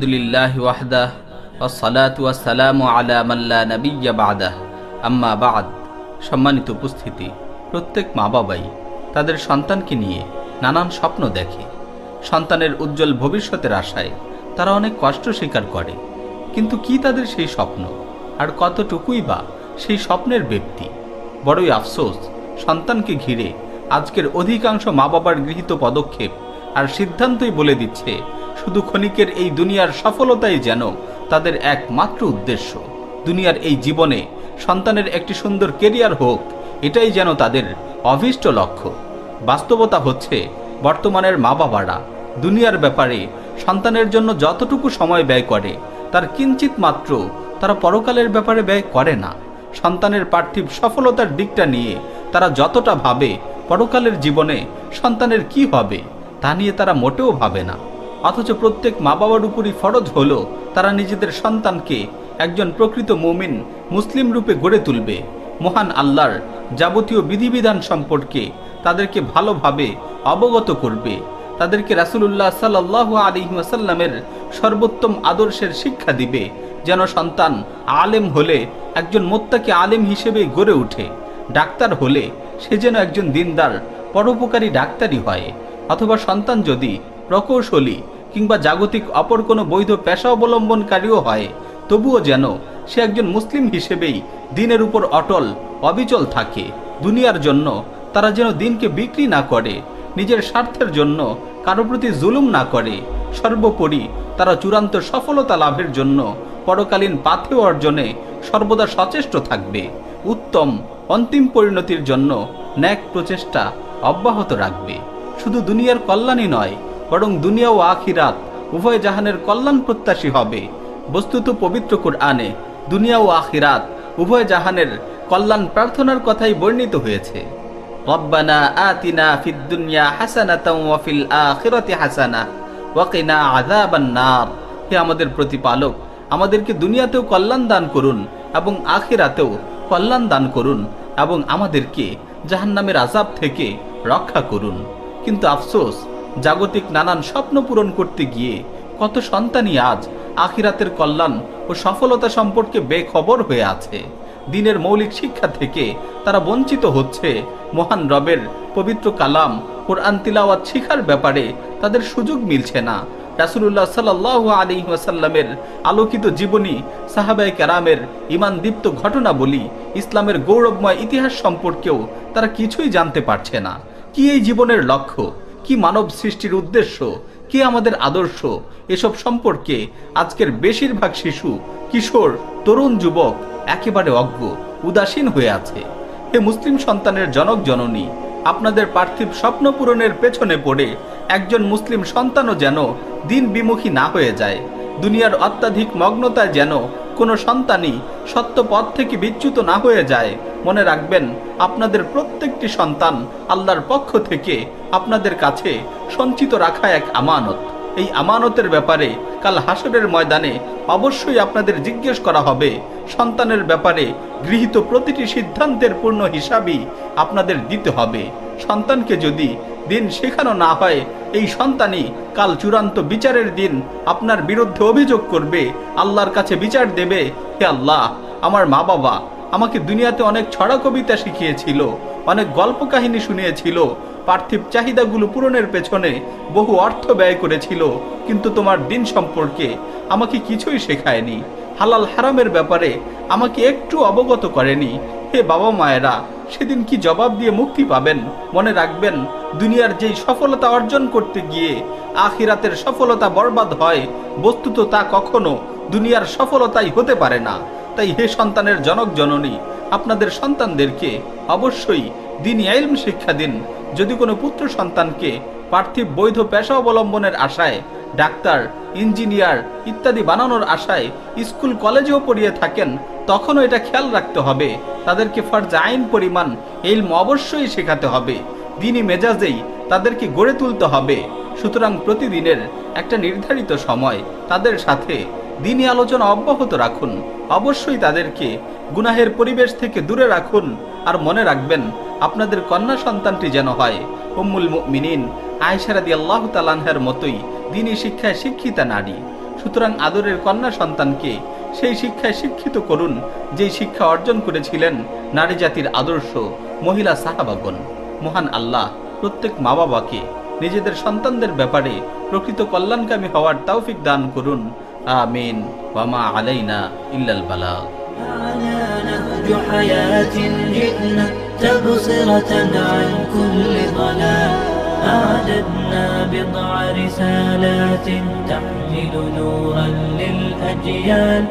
আলহামদুলিল্লাহ ওয়াহদাহ ওসালাত ওয়াসালাম আলা মাল্লা বাদাহ। আম্মা বাদ। সম্মানিত উপস্থিতি, প্রত্যেক মা বাবাই তাদের সন্তানকে নিয়ে নানান স্বপ্ন দেখে। সন্তানের উজ্জ্বল ভবিষ্যতের আশায় তারা অনেক কষ্ট স্বীকার করে। কিন্তু কি তাদের সেই স্বপ্ন? আর কতটুকুই বা সেই স্বপ্নের ব্যক্তি? বড়ই আফসোস সন্তানকে ঘিরে আজকের অধিকাংশ মা বাবার গৃহীত পদক্ষেপ আর সিদ্ধান্তই বলে দিচ্ছে শুধু ক্ষণিকের এই দুনিয়ার সফলতাই যেন তাদের একমাত্র উদ্দেশ্য। দুনিয়ার এই জীবনে সন্তানের একটি সুন্দর কেরিয়ার হোক, এটাই যেন তাদের অভীষ্ট লক্ষ্য। বাস্তবতা হচ্ছে বর্তমানের মা বাবারা দুনিয়ার ব্যাপারে সন্তানের জন্য যতটুকু সময় ব্যয় করে, তার কিঞ্চিত মাত্র তারা পরকালের ব্যাপারে ব্যয় করে না। সন্তানের পার্থিব সফলতার দিকটা নিয়ে তারা যতটা ভাবে পরকালের জীবনে সন্তানের কি হবে, তা নিয়ে তারা মোটেও ভাবে না। অথচ প্রত্যেক মা বাবার উপরই ফরজ হলো তারা নিজেদের সন্তানকে একজন প্রকৃত মুমিন মুসলিম রূপে গড়ে তুলবে। মহান আল্লাহর যাবতীয় বিধিবিধান সম্পর্কে তাদেরকে ভালোভাবে অবগত করবে। তাদেরকে রাসুলুল্লাহ সাল্লাহ আলিহাসাল্লামের সর্বোত্তম আদর্শের শিক্ষা দিবে যেন সন্তান আলেম হলে একজন মোত্তাকে আলেম হিসেবে গড়ে ওঠে। ডাক্তার হলে সে যেন একজন দিনদার, পরোপকারী ডাক্তারই হয়। অথবা সন্তান যদি প্রকৌশলী কিংবা জাগতিক অপর কোনো বৈধ পেশা অবলম্বনকারীও হয়। তবুও যেন সে একজন মুসলিম হিসেবেই দিনের উপর অটল, অবিচল থাকে। দুনিয়ার জন্য তারা যেন দিনকে বিক্রি না করে, নিজের স্বার্থের জন্য কারও প্রতি জুলুম না করে। সর্বোপরি তারা চূড়ান্ত সফলতা লাভের জন্য পরকালীন পাথে অর্জনে সর্বদা সচেষ্ট থাকবে। উত্তম, অন্তিম পরিণতির জন্য ন্যাক প্রচেষ্টা অব্যাহত রাখবে। শুধু দুনিয়ার কল্যাণই নয় বরং দুনিয়া ও আখিরাত উভয় জাহানের কল্যাণ প্রত্যাশী হবে। বস্তুত পবিত্র আনে দুনিয়া ও আখিরাত উভয় জাহানের কল্যাণ প্রার্থনার কথাই বর্ণিত হয়েছে। রব্বানা আতিনা ফিদ দুনিয়া হাসানাতাও ওয়া ফিল আখিরাতি হাসানা ওয়া কিনা আযাবান নার। হে আমাদের প্রতিপালক, আমাদেরকে দুনিয়াতেও কল্যাণ দান করুন এবং আখিরাতেও কল্যাণ দান করুন এবং আমাদেরকে জাহান্নামের আজাব থেকে রক্ষা করুন। কিন্তু আফসোস জাগতিক নানান স্বপ্ন পূরণ করতে গিয়ে কত সন্তানই আজ আখিরাতের কল্যাণ ও সফলতা সম্পর্কে বেখবর হয়ে আছে। দিনের মৌলিক শিক্ষা থেকে তারা বঞ্চিত হচ্ছে। মহান রবের পবিত্র কালাম, কোরআন তিলাওয়াত শিখার ব্যাপারে তাদের সুযোগ মিলছে না। রাসুল্লাহ সাল্লাহ আলী ওয়াসাল্লামের আলোকিত জীবনী সাহাবাই কারামের ইমান দীপ্ত ঘটনা বলি ইসলামের গৌরবময় ইতিহাস সম্পর্কেও তারা কিছুই জানতে পারছে না। কি এই জীবনের লক্ষ্য? কি মানব সৃষ্টির উদ্দেশ্য? কি আমাদের আদর্শ? এসব সম্পর্কে আজকের বেশিরভাগ শিশু, কিশোর, তরুণ যুবক একেবারে অজ্ঞ, উদাসীন হয়ে আছে। হে মুসলিম সন্তানের জনক জননী, আপনাদের পার্থিব স্বপ্ন পূরণের পেছনে পড়ে একজন মুসলিম সন্তানও যেন দিন বিমুখী না হয়ে যায়। দুনিয়ার অত্যাধিক মগ্নতায় যেন কোনো সন্তানই সত্য পথ থেকে বিচ্যুত না হয়ে যায়। মনে রাখবেন, আপনাদের প্রত্যেকটি সন্তান আল্লাহর পক্ষ থেকে আপনাদের কাছে সঞ্চিত রাখা এক আমানত। এই আমানতের ব্যাপারে কাল হাসরের ময়দানে অবশ্যই আপনাদের জিজ্ঞেস করা হবে। সন্তানের ব্যাপারে গৃহীত প্রতিটি সিদ্ধান্তের পূর্ণ হিসাবই আপনাদের দিতে হবে। সন্তানকে যদি দিন শেখানো না হয়, এই সন্তানই কাল চূড়ান্ত বিচারের দিন। আপনার বিরুদ্ধে অভিযোগ করবে, আল্লাহর কাছে বিচার দেবে, হে আল্লাহ, আমার মা বাবা আমাকে দুনিয়াতে অনেক ছড়া কবিতা শিখিয়েছিল, অনেক গল্প কাহিনী শুনিয়েছিল, পার্থিব চাহিদাগুলো পূরণের পেছনে বহু অর্থ ব্যয় করেছিল, কিন্তু তোমার দিন সম্পর্কে আমাকে কিছুই শেখায়নি। হালাল হারামের ব্যাপারে আমাকে একটু অবগত করেনি হে বাবা মায়েরা, সেদিন কি জবাব দিয়ে মুক্তি পাবেন? মনে রাখবেন, দুনিয়ার যেই সফলতা অর্জন করতে গিয়ে আখিরাতের সফলতা বরবাদ হয়, বস্তুত তা কখনো দুনিয়ার সফলতাই হতে পারে না। তাই হে সন্তানের জনক জননী, আপনাদের সন্তানদেরকে অবশ্যই দিনই আইলম শিক্ষা দিন। যদি কোনো পুত্র সন্তানকে পার্থিব বৈধ পেশা অবলম্বনের আশায়, ডাক্তার, ইঞ্জিনিয়ার ইত্যাদি বানানোর আশায় স্কুল, কলেজেও পড়িয়ে থাকেন তখনও এটা খেয়াল রাখতে হবে। তাদেরকে ফরজ আইন পরিমাণ এলম অবশ্যই শেখাতে হবে। দিনই মেজাজেই তাদেরকে গড়ে তুলতে হবে। সুতরাং প্রতিদিনের একটা নির্ধারিত সময় তাদের সাথে দিনই আলোচনা অব্যাহত রাখুন। অবশ্যই তাদেরকে গুনাহের পরিবেশ থেকে দূরে রাখুন আর মনে রাখবেন, আপনাদের কন্যা সন্তানটি যেন হয়। উম্মুল মিনিন আয়সারাদি আল্লাহ তালানহার মতোই দিনই শিক্ষায় শিক্ষিতা নারী। সুতরাং আদরের কন্যা সন্তানকে সেই শিক্ষায় শিক্ষিত করুন যেই শিক্ষা অর্জন করেছিলেন নারী জাতির আদর্শ মহিলা সাহাবাগণ মহান আল্লাহ প্রত্যেক মা বাবাকে নিজেদের সন্তানদের ব্যাপারে প্রকৃত কল্যাণকামী হওয়ার তৌফিক দান করুন আমিন ওয়ামা আলাইনা ইল্লাল বালাগ على نهج حياة جئنا تبصرة عن كل ضلال أعددنا بضع رسالات تحمل نورا للأجيال.